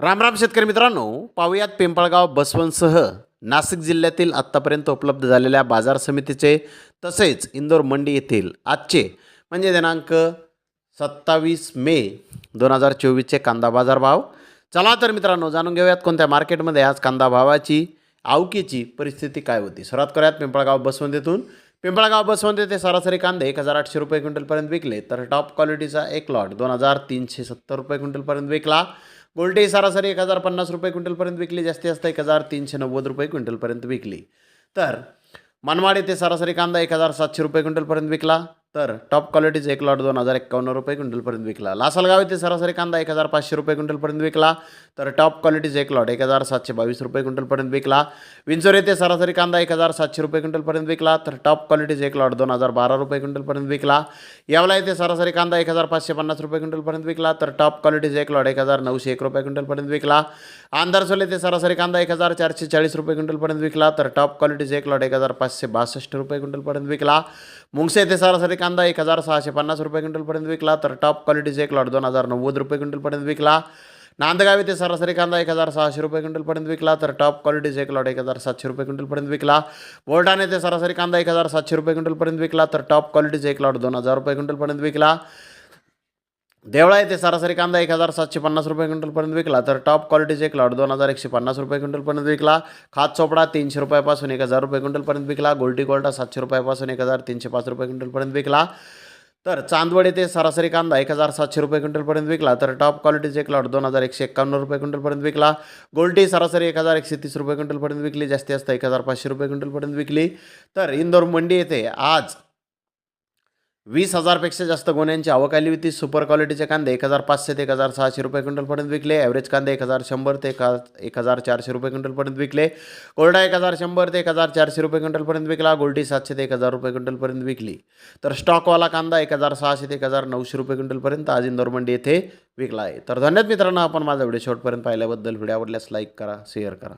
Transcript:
रामराम शेतकरी मित्रांनो पाहुयात पिंपळगाव बसवंतसह नाशिक जिल्ह्यातील आत्तापर्यंत उपलब्ध झालेल्या बाजार समितीचे तसेच इंदोर मंडी येथील आजचे म्हणजे दिनांक सत्तावीस मे दोन हजार चोवीसचे कांदा बाजार भाव. चला तर मित्रांनो जाणून घेऊयात कोणत्या मार्केटमध्ये आज कांदा भावाची आवकीची परिस्थिती काय होती. सुरुवात करूयात पिंपळगाव बसवंत येथून पिंपळगाव बसवंत येथे सरासरी कांदे एक हजार आठशे रुपये क्विंटलपर्यंत विकले तर टॉप क्वालिटीचा एक लॉट दोन हजार तीनशे सत्तर रुपये क्विंटलपर्यंत विकला. गोल्टी सरासरी एक हजार पन्नास रुपये क्विंटलपर्यंत विकली जास्तीत जास्त एक हजार तीनशे नव्वद रुपये क्विंटलपर्यंत विकली. तर मनमाड येथे सरासरी कांदा एक हजार सातशे रुपये क्विंटलपर्यंत विकला. तर टॉप क्वालिटीचा एक लॉट दोन हजार एक्कावन्न रुपये क्विंटलपर्यंत विकला. लासलगाव येथे सरासरी कांदा एक हजार पाचशे रुपये क्विंटलपर्यंत विकला. तर टॉप क्वालिटीचा एक लॉट एक हजार सातशे बावीस रुपये क्विंटलपर्यंत विकला. विंचोर येथे सरासरी कांदा एक हजार सातशे रुपये क्विंटलपर्यंत विकला. तर टॉप क्वालिटीचा एक लॉट दोन हजार बारा रुपये क्विंटलपर्यंत विकला. यावला येथे सरासरी कांदा एक हजार पाचशे पन्नास रुपये क्विंटलपर्यंत विकला. तर टॉप क्वालिटीचा एक लॉट एक हजार नऊशे एक रुपये क्विंटलपर्यंत विकला. आंधारसोल येथे सरासरी कांदा एक हजार चारशे चाळीस रुपये क्विंटलपर्यंत विकला. तर टॉप क्वालिटीचा एक लॉट एक हजार पाचशे बासष्ट रुपये क्विंटलपर्यंत विकला. मुंगसे येथे सरासरी कांदा कांदा एक हजार सहाशे पन्नास रुपये क्विंटलपर्यंत विकला तर टॉप क्वालिटीचा एक लॉट दोन हजार नव्वद रुपये क्विंटलपर्यंत विकला. नांदगाव येथे सरासरी कांदा एक हजार सहाशे रुपये क्विंटलपर्यंत विकला तर टॉप क्वालिटीचा एक लॉट एक हजार सातशे रुपये क्विंटलपर्यंत विकला. बोलठाण येथे सरासरी कांदा एक हजार सातशे रुपये क्विंटलपर्यंत विकला तर टॉप क्वालिटीचा एक लॉट दोन हजार रुपये क्विंटलपर्यंत विकला. देवळा येथे सरासरी कांदा एक हजार सातशे पन्नास रुपये क्विंटलपर्यंत विकला. तर टॉप क्वालिटीचे एक दोन हजार एकशे पन्नास रुपये क्विंटलपर्यंत विकला. खात चोपडा तीनशे रुपयापासून एक हजार रुपये क्विंटलपर्यंत विकला. गोल्टी कोल्टा सातशे रुपयापासून एक हजार तीनशे पाच रुपये क्विंटलपर्यंत विकला. तर चांदवड येथे सरासरी कांदा एक हजार सातशे रुपये क्विंटलपर्यंत विकला. तर टॉप क्वालिटीचे एक दोन हजार एकशे एक्कावन्न रुपये क्विंटलपर्यंत विकला. गोल्टी सरासरी एक हजार एकशे तीस रुपये क्विंटलपर्यंत विकली. जास्ती जास्त एक हजार पाचशे रुपये क्विंटलपर्यंत विकली. तर इंदोर मंडी येथे आज वीस हजारपेक्षा जास्त गोण्यांची आवक आली होती. सुपर क्वालिटीचे कांदे एक हजार पाचशे ते एक हजार सहाशे रुपये क्विंटलपर्यंत विकले. ॲव्हरेज कांदे एक हजार शंभर ते एक एक हजार चारशे रुपये क्विंटलपर्यंत विकले. कोरडा एक हजार शंभर ते एक हजार चारशे रुपये क्विंटलपर्यंत विकला. गोल्टी सातशे ते एक हजार रुपये क्विंटलपर्यंत विकली. तर स्टॉकवाला कांदा एक हजार सहाशे ते एक हजार नऊशे रुपये क्विंटलपर्यंत आज इंदोर मंडी येथे विकला आहे. तर धन्यवाद मित्रांनो आपण माझा व्हिडिओ शॉर्टपर्यंत पाहिल्याबद्दल. व्हिडिओ आवडल्यास लाईक करा शेअर करा.